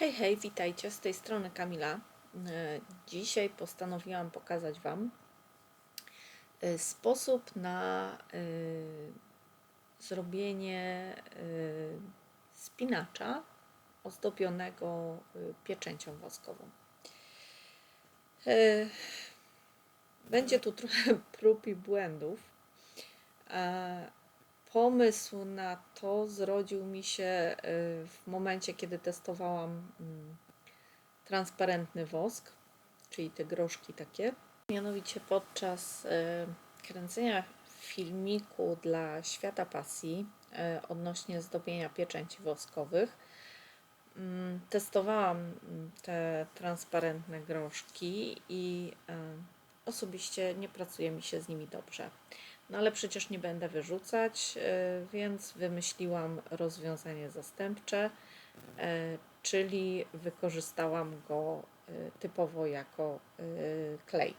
Hej, hej, witajcie, z tej strony Kamila. E, Dzisiaj postanowiłam pokazać Wam e, sposób na e, zrobienie spinacza ozdobionego pieczęcią woskową. Będzie tu trochę prób i błędów. Pomysł na to zrodził mi się y, w momencie, kiedy testowałam mm, transparentny wosk, czyli te groszki takie. Mianowicie podczas y, kręcenia filmiku dla Świata Pasji y, odnośnie zdobienia pieczęci woskowych, mm, testowałam mm, te transparentne groszki i osobiście nie pracuje mi się z nimi dobrze. No ale przecież nie będę wyrzucać, y, więc wymyśliłam rozwiązanie zastępcze, y, czyli wykorzystałam go y, typowo jako klej.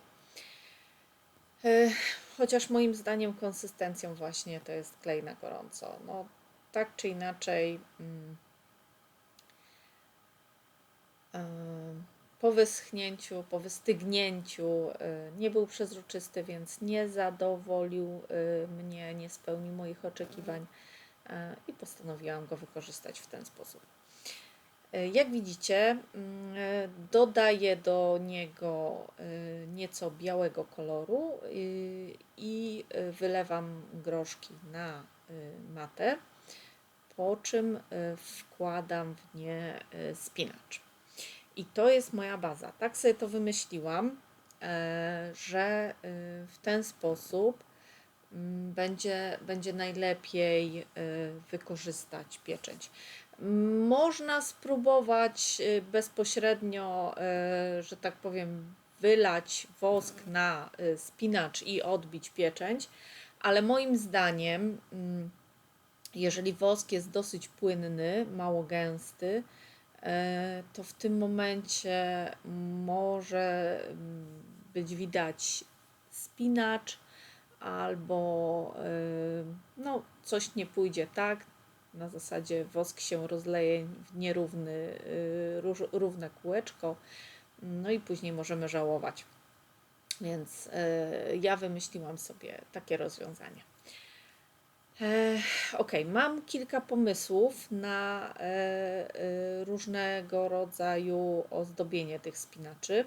Chociaż moim zdaniem konsystencją właśnie to jest klej na gorąco. No, tak czy inaczej. Mm, po wyschnięciu, po wystygnięciu y, nie był przezroczysty, więc nie zadowolił y, mnie, nie spełnił moich oczekiwań y, i postanowiłam go wykorzystać w ten sposób. Jak widzicie, mm, dodaję do niego nieco białego koloru i wylewam groszki na matę, po czym wkładam w nie spinacz. I to jest moja baza. Tak sobie to wymyśliłam, e, że e, w ten sposób mm, będzie, będzie najlepiej e, wykorzystać pieczęć. Można spróbować bezpośrednio, że tak powiem, wylać wosk na spinacz i odbić pieczęć, ale moim zdaniem, mm, jeżeli wosk jest dosyć płynny, mało gęsty, to w tym momencie może mm, być widać spinacz albo e, no, coś nie pójdzie tak. Na zasadzie wosk się rozleje w nierówny, e, równe kółeczko, no i później możemy żałować. Więc ja wymyśliłam sobie takie rozwiązanie. Ok, mam kilka pomysłów na e, e, różnego rodzaju ozdobienie tych spinaczy.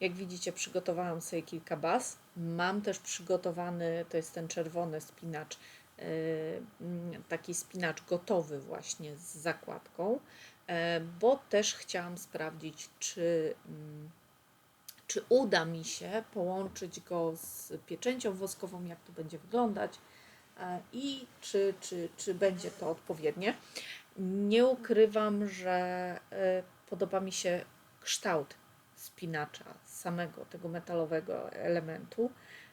Jak widzicie, przygotowałam sobie kilka baz. Mam też przygotowany, to jest ten czerwony spinacz, e, mm, taki spinacz gotowy właśnie z zakładką, bo też chciałam sprawdzić, czy, mm, czy uda mi się połączyć go z pieczęcią woskową, jak to będzie wyglądać E, i czy, czy, czy będzie to odpowiednie. Nie ukrywam, że e, podoba mi się kształt spinacza, samego tego metalowego elementu,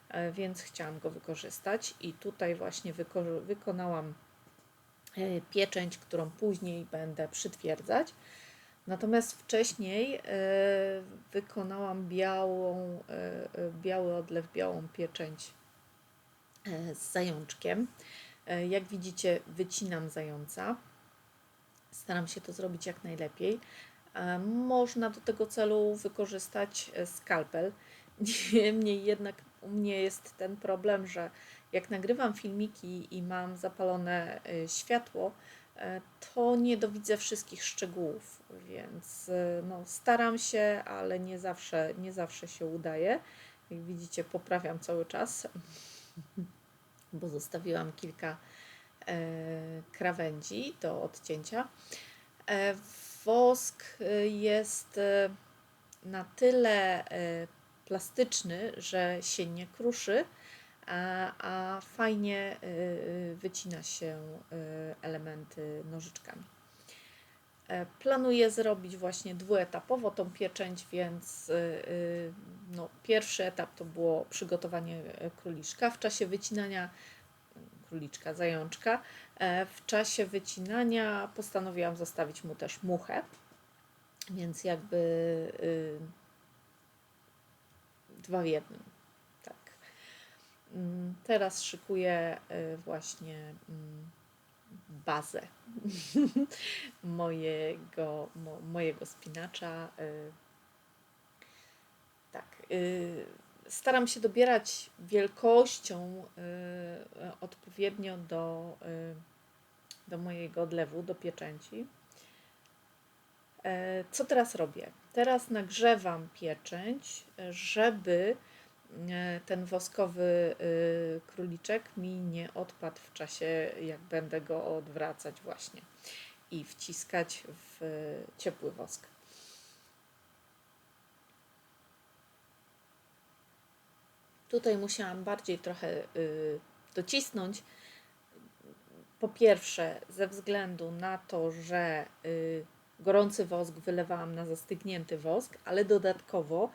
e, więc chciałam go wykorzystać i tutaj właśnie wyko wykonałam pieczęć, którą później będę przytwierdzać. Natomiast wcześniej wykonałam białą, biały odlew, białą pieczęć E, z zajączkiem. E, jak widzicie, wycinam zająca. Staram się to zrobić jak najlepiej. E, można do tego celu wykorzystać skalpel. Niemniej jednak u mnie jest ten problem, że jak nagrywam filmiki i mam zapalone światło, to nie dowidzę wszystkich szczegółów, więc no, staram się, ale nie zawsze, nie zawsze się udaje. Jak widzicie, poprawiam cały czas bo zostawiłam kilka e, krawędzi do odcięcia. E, wosk e, jest na tyle plastyczny, że się nie kruszy, a, a fajnie wycina się elementy nożyczkami. Planuję zrobić właśnie dwuetapowo tą pieczęć, więc no, pierwszy etap to było przygotowanie króliczka. W czasie wycinania króliczka, zajączka, w czasie wycinania postanowiłam zostawić mu też muchę, więc jakby dwa w jednym. Tak. Teraz szykuję właśnie bazę mojego, mo, mojego spinacza. y, Tak. y, Staram się dobierać wielkością y, odpowiednio do, do mojego odlewu, do pieczęci. Co teraz robię? Teraz nagrzewam pieczęć, żeby ten woskowy y, króliczek mi nie odpadł w czasie, jak będę go odwracać właśnie i wciskać w ciepły wosk. Tutaj musiałam bardziej trochę docisnąć. Po pierwsze, ze względu na to, że gorący wosk wylewałam na zastygnięty wosk, ale dodatkowo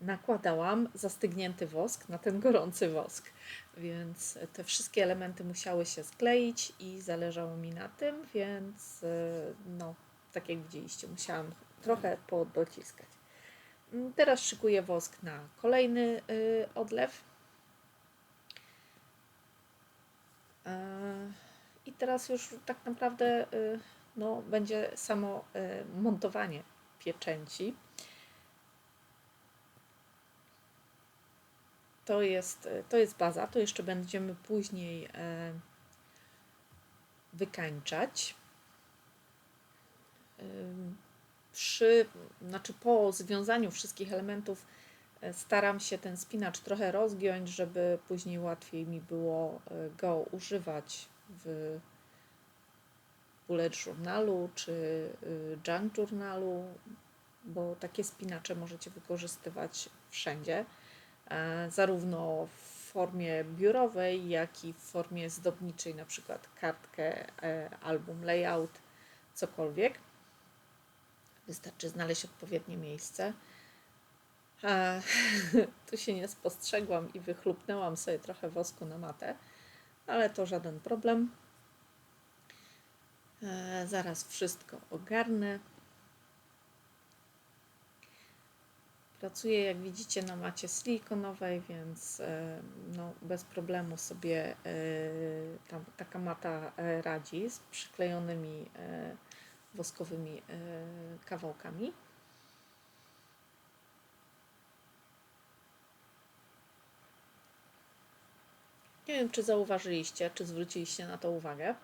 nakładałam zastygnięty wosk na ten gorący wosk. Więc te wszystkie elementy musiały się skleić i zależało mi na tym, więc y, no, tak jak widzieliście, musiałam trochę podociskać. Mm, Teraz szykuję wosk na kolejny y, odlew. E, I teraz już tak naprawdę no, będzie samo montowanie pieczęci. To jest, y, to jest baza, to jeszcze będziemy później e, wykańczać. Przy, znaczy po związaniu wszystkich elementów e, staram się ten spinacz trochę rozgiąć, żeby później łatwiej mi było e, go używać w bullet journalu czy y, junk journalu, bo takie spinacze możecie wykorzystywać wszędzie, e, zarówno w formie biurowej, jak i w formie zdobniczej, na przykład kartkę, e, album, layout, cokolwiek. Wystarczy znaleźć odpowiednie miejsce. E, tu się nie spostrzegłam i wychlupnęłam sobie trochę wosku na matę, ale to żaden problem. E, zaraz wszystko ogarnę. Pracuję, jak widzicie, na macie silikonowej, więc e, no, bez problemu sobie e, tam, taka mata e, radzi z przyklejonymi woskowymi kawałkami. Nie wiem, czy zauważyliście, czy zwróciliście na to uwagę.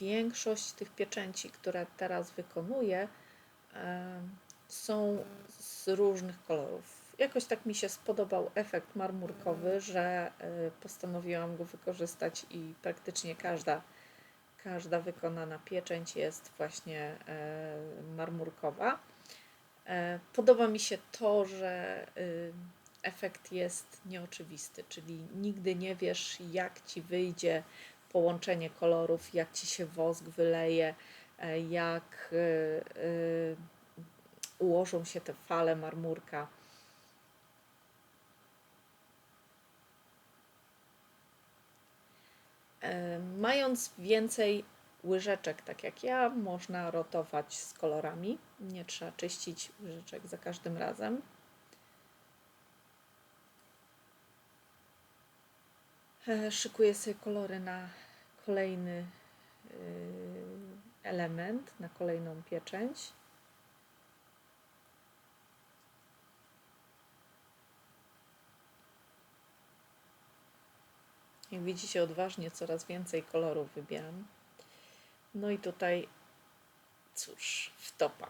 Większość tych pieczęci, które teraz wykonuję, są z różnych kolorów. Jakoś tak mi się spodobał efekt marmurkowy, że e, postanowiłam go wykorzystać i praktycznie każda, każda wykonana pieczęć jest właśnie e, marmurkowa. E, Podoba mi się to, że y, efekt jest nieoczywisty, czyli nigdy nie wiesz, jak ci wyjdzie połączenie kolorów, jak ci się wosk wyleje, e, jak y, y, ułożą się te fale marmurka. Mając więcej łyżeczek, tak jak ja, można rotować z kolorami. Nie trzeba czyścić łyżeczek za każdym razem. E, Szykuję sobie kolory na kolejny y, element, na kolejną pieczęć. Jak widzicie, odważnie coraz więcej kolorów wybieram. No i tutaj, cóż, wtopa.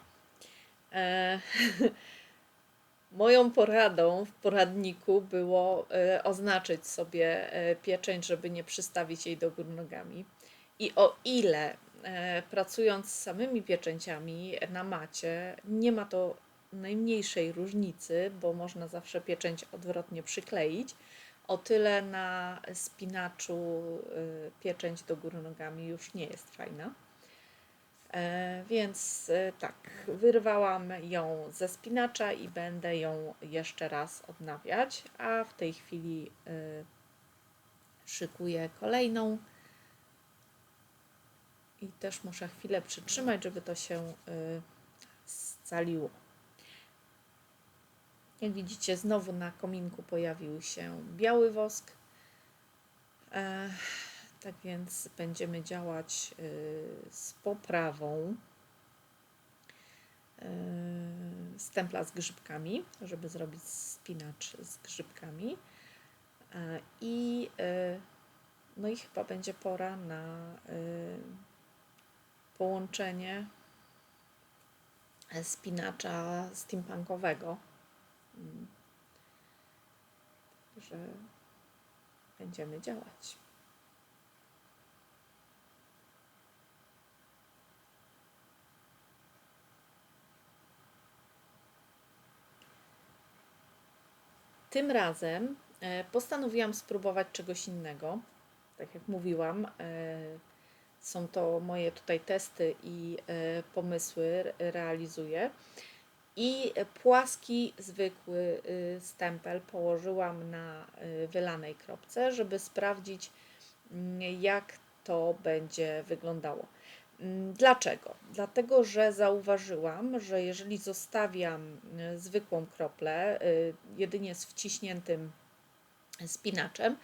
E, Moją poradą w poradniku było e, oznaczyć sobie e, pieczęć, żeby nie przystawić jej do góry nogami. I o ile e, pracując z samymi pieczęciami na macie, nie ma to najmniejszej różnicy, bo można zawsze pieczęć odwrotnie przykleić, o tyle na spinaczu e, pieczęć do góry nogami już nie jest fajna. E, Więc e, tak, wyrwałam ją ze spinacza i będę ją jeszcze raz odnawiać, a w tej chwili e, szykuję kolejną. I też muszę chwilę przytrzymać, żeby to się e, scaliło. Jak widzicie, znowu na kominku pojawił się biały wosk. E, Tak więc będziemy działać y, z poprawą y, stempla z grzybkami, żeby zrobić spinacz z grzybkami. E, I, y, no i chyba będzie pora na połączenie spinacza steampunkowego. Mm. Że będziemy działać. Tym razem e, postanowiłam spróbować czegoś innego. Tak jak mówiłam, e, są to moje tutaj testy i e, pomysły realizuję. I płaski, zwykły y, stempel położyłam na y, wylanej kropce, żeby sprawdzić, mm, jak to będzie wyglądało. Mm, dlaczego? Dlatego, że zauważyłam, że jeżeli zostawiam y, zwykłą kroplę, jedynie z wciśniętym spinaczem,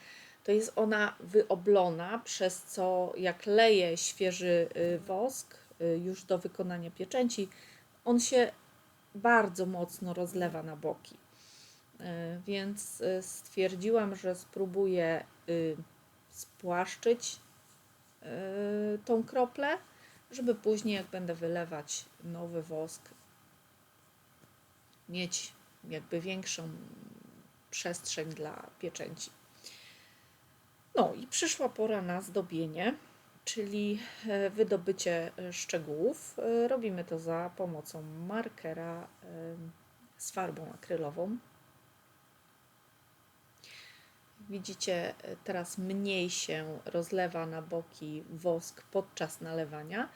to jest ona wyoblona, przez co jak leję świeży wosk już do wykonania pieczęci, on się bardzo mocno rozlewa na boki. E, więc e, stwierdziłam, że spróbuję y, spłaszczyć tą kroplę, żeby później, jak będę wylewać nowy wosk, mieć jakby większą przestrzeń dla pieczęci. No i przyszła pora na zdobienie czyli e, wydobycie e, szczegółów. E, robimy to za pomocą markera z farbą akrylową. Widzicie, teraz mniej się rozlewa na boki wosk podczas nalewania.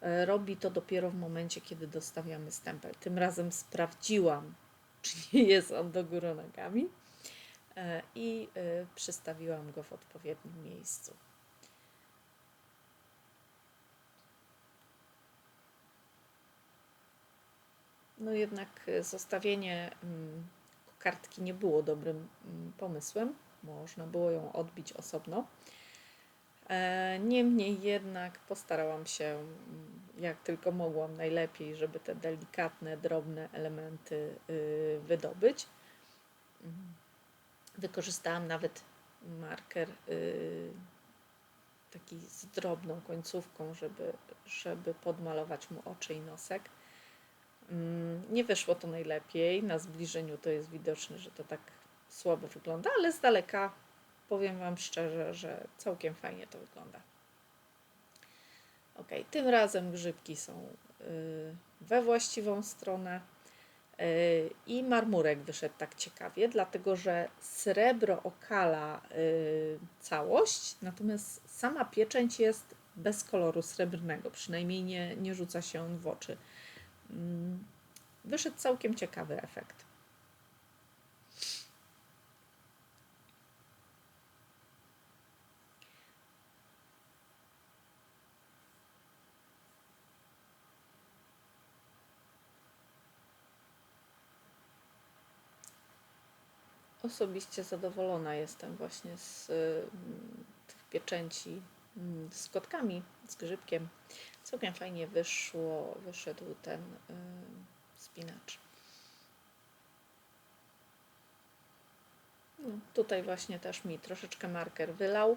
Robi to dopiero w momencie, kiedy dostawiamy stempel. Tym razem sprawdziłam, czy nie jest on do góry nogami i przystawiłam go w odpowiednim miejscu. No jednak e, zostawienie mm, kartki nie było dobrym mm, pomysłem. Można było ją odbić osobno. E, niemniej jednak postarałam się mm, jak tylko mogłam najlepiej, żeby te delikatne, drobne elementy y, wydobyć. Wykorzystałam nawet marker y, taki z drobną końcówką, żeby, żeby podmalować mu oczy i nosek. Mm, nie wyszło to najlepiej. Na zbliżeniu to jest widoczne, że to tak słabo wygląda, ale z daleka powiem Wam szczerze, że całkiem fajnie to wygląda. Ok, tym razem grzybki są y, we właściwą stronę y, i marmurek wyszedł tak ciekawie, dlatego że srebro okala y, całość, natomiast sama pieczęć jest bez koloru srebrnego, przynajmniej nie, nie rzuca się on w oczy. Mm, wyszedł całkiem ciekawy efekt. Osobiście zadowolona jestem właśnie z mm, tych pieczęci z kotkami, z grzybkiem. Całkiem fajnie wyszło, wyszedł ten y, spinacz. No, tutaj właśnie też mi troszeczkę marker wylał.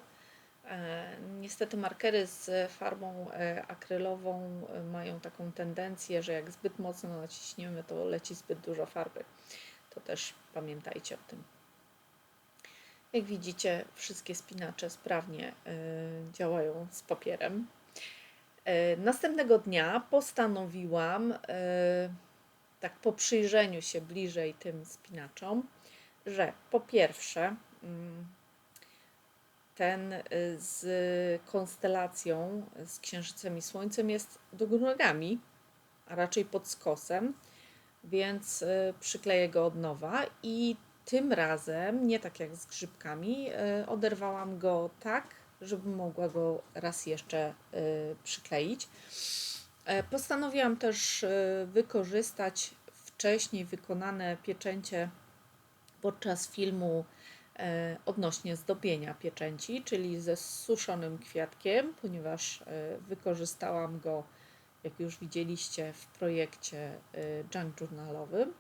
E, niestety markery z farbą e, akrylową e, mają taką tendencję, że jak zbyt mocno naciśniemy, to leci zbyt dużo farby. To też pamiętajcie o tym. Jak widzicie, wszystkie spinacze sprawnie działają z papierem. E, następnego dnia postanowiłam, e, tak po przyjrzeniu się bliżej tym spinaczom, że po pierwsze mm, ten z konstelacją, z księżycem i słońcem jest do nogami, a raczej pod skosem, więc przykleję go od nowa i tym razem, nie tak jak z grzybkami, oderwałam go tak, żebym mogła go raz jeszcze y, przykleić. E, postanowiłam też wykorzystać wcześniej wykonane pieczęcie podczas filmu e, odnośnie zdobienia pieczęci, czyli ze suszonym kwiatkiem, ponieważ e, wykorzystałam go, jak już widzieliście, w projekcie e, junk journalowym.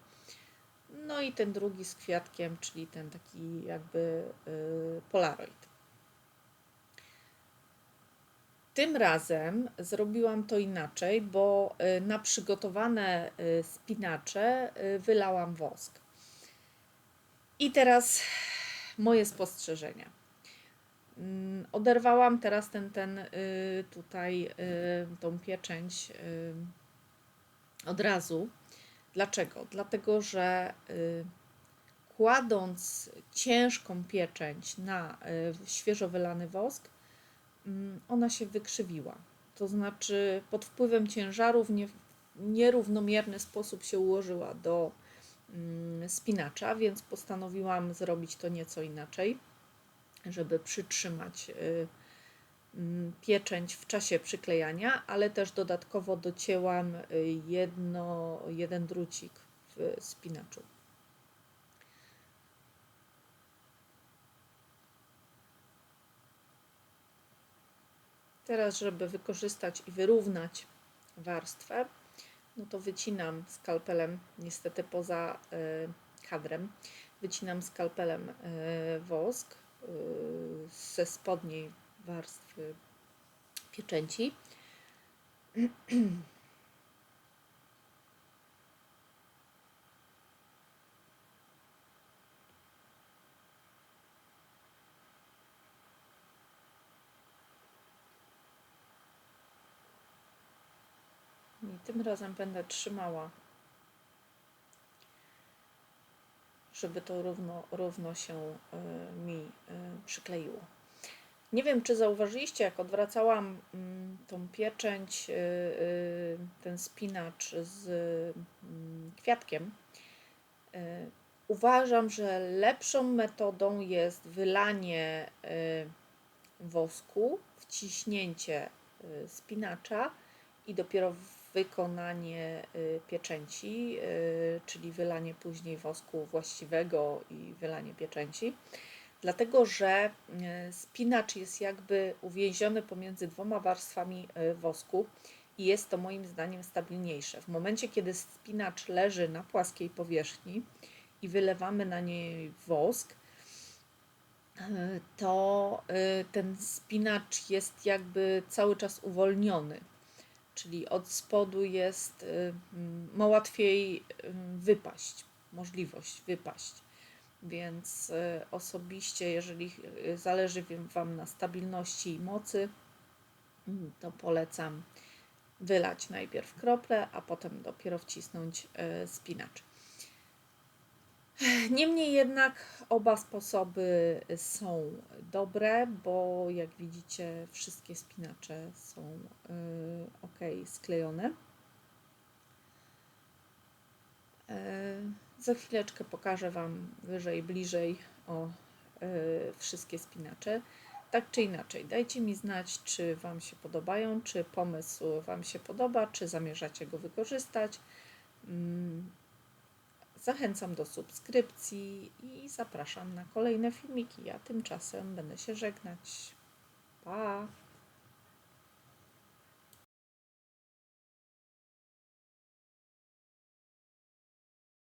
No i ten drugi z kwiatkiem, czyli ten taki jakby polaroid. Tym razem zrobiłam to inaczej, bo na przygotowane spinacze wylałam wosk. I teraz moje spostrzeżenia. Mm, oderwałam teraz ten, ten y, tutaj y, tą pieczęć y, od razu. Dlaczego? Dlatego, że kładąc ciężką pieczęć na świeżo wylany wosk, mm, ona się wykrzywiła. To znaczy, pod wpływem ciężarów w nierównomierny sposób się ułożyła do Mm, spinacza, więc postanowiłam zrobić to nieco inaczej, żeby przytrzymać y, pieczęć w czasie przyklejania, ale też dodatkowo docięłam y, jedno, jeden drucik w spinaczu. Teraz, żeby wykorzystać i wyrównać warstwę, no to wycinam skalpelem, niestety poza y, kadrem, wycinam skalpelem y, wosk ze spodniej warstwy pieczęci. I tym razem będę trzymała, żeby to równo, równo się y, mi y, przykleiło. Nie wiem, czy zauważyliście, jak odwracałam mm, tą pieczęć, y, ten spinacz z mm, kwiatkiem. Uważam, że lepszą metodą jest wylanie wosku, wciśnięcie spinacza i dopiero wykonanie y, pieczęci, y, czyli wylanie później wosku właściwego i wylanie pieczęci. Dlatego, że y, spinacz jest jakby uwięziony pomiędzy dwoma warstwami wosku i jest to moim zdaniem stabilniejsze. W momencie, kiedy spinacz leży na płaskiej powierzchni i wylewamy na niej wosk, to ten spinacz jest jakby cały czas uwolniony czyli od spodu jest, ma łatwiej wypaść, możliwość wypaść. Więc y, osobiście, jeżeli zależy Wam na stabilności i mocy, mm, to polecam wylać najpierw krople, a potem dopiero wcisnąć spinacz. Niemniej jednak oba sposoby są dobre, bo jak widzicie wszystkie spinacze są y, ok sklejone. E, za chwileczkę pokażę Wam wyżej, bliżej o y, wszystkie spinacze. Tak czy inaczej, dajcie mi znać, czy Wam się podobają, czy pomysł Wam się podoba, czy zamierzacie go wykorzystać. Mm, Zachęcam do subskrypcji i zapraszam na kolejne filmiki. Ja tymczasem będę się żegnać. Pa!